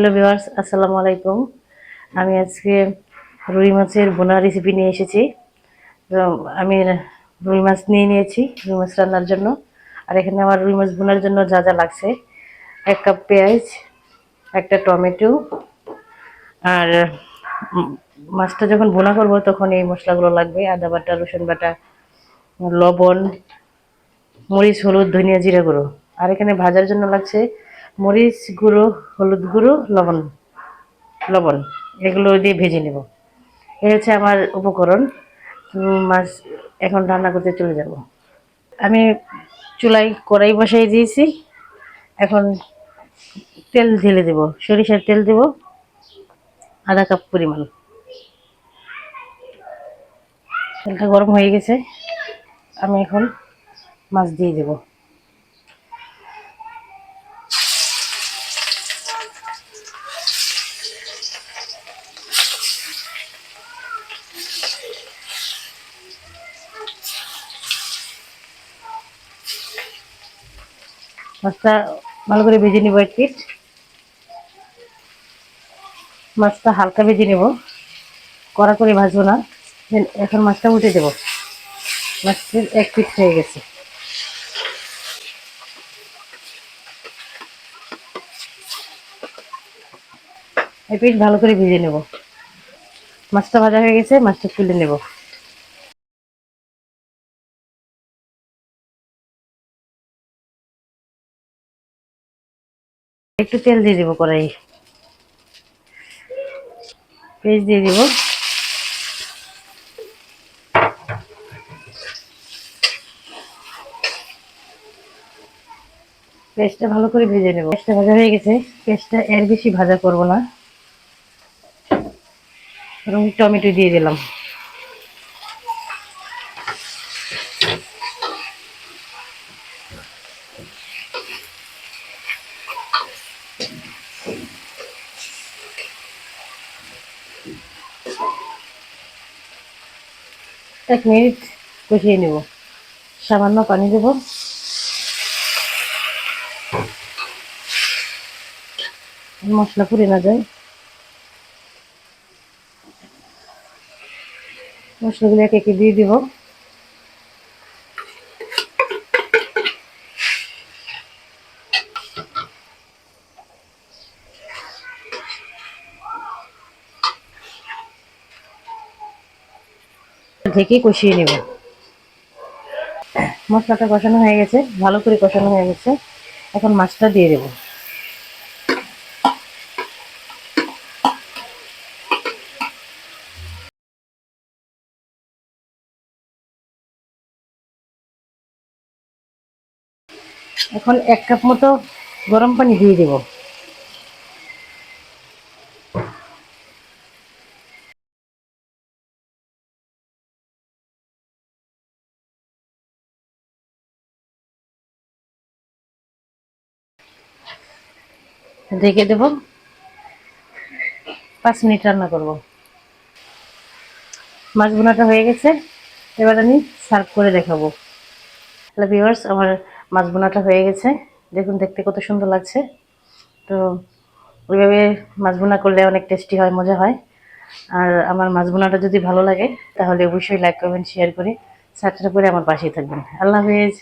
Hello viewers, আসসালামু আলাইকুম। আমি আজকে রুই মাছের বোনা রেসিপি নিয়ে এসেছি। তো আমি রুই মাছ নিয়ে নিয়েছি, রুই মাছ রান্নার জন্য। আর এখানে আমার রুই মাছ বোনার জন্য যা যা লাগছে, এক কাপ পেঁয়াজ, একটা টমেটো, আর মাছটা যখন বোনা করব তখন এই মশলাগুলো লাগবে। আদা বাটা, রসুন বাটা, লবণ, মরিচ, হলুদ, ধনিয়া, জিরা গুঁড়ো। আর এখানে ভাজার জন্য লাগছে মরিচ গুঁড়ো, হলুদ গুঁড়ো, লবণ লবণ, এগুলো দিয়ে ভেজে নেব। এ হচ্ছে আমার উপকরণ। মাছ এখন রান্না করতে চলে যাব। আমি চুলায় কড়াই বসাই দিয়েছি। এখন তেল ঢেলে দেব। সরিষার তেল দেব। আধা কাপ পরিমাণ। তেলটা গরম হয়ে গেছে। আমি এখন মাছ দিয়ে দেব। মাছটা ভালো করে ভেজে নিব এক পিঠ। মাছটা হালকা ভেজে নেব। কড়া করে ভাজবো না। এখন মাছটা উঠে দেব। মাছের এক পিঠ হয়ে গেছে। এই পিঠ ভালো করে ভেজে নেব। মাছটা ভাজা হয়ে গেছে, মাছটা তুলে নেব। একটু তেল দিয়ে দিব কড়াই পেঁয়াজ দিয়ে দিব। পেঁয়াজটা ভালো করে ভেজে নেব। পেঁয়াজটা ভাজা হয়ে গেছে। পেঁয়াজটা এর বেশি ভাজা করব না। এবং টমেটো দিয়ে দিলাম। এক মিনিট কষিয়ে নেব। সামান্য পানি দেব। মশলা পুড়ে না যায়। মশলাগুলো একে একে দিয়ে দিব। ঢেকে কষিয়ে নেব। মশলাটা কষানো হয়ে গেছে, ভালো করে কষানো হয়ে গেছে। এখন মাছটা দিয়ে দেব। এখন এক কাপ মতো গরম পানি দিয়ে দেব। ঢেকে দেব। পাঁচ মিনিট রান্না করব। মাছ বোনাটা হয়ে গেছে। এবার আমি সার্ভ করে দেখাবো। হ্যালো ভিউয়ার্স, আমার মাছ বোনাটা হয়ে গেছে। দেখুন, দেখতে কত সুন্দর লাগছে। তো ওইভাবে মাছ বোনা করলে অনেক টেস্টি হয়, মজা হয়। আর আমার মাছ বোনাটা যদি ভালো লাগে, তাহলে অবশ্যই লাইক কমেন্ট শেয়ার করে সাবস্ক্রাইব করে আমার পাশেই থাকবেন। আল্লাহ হাফেজ।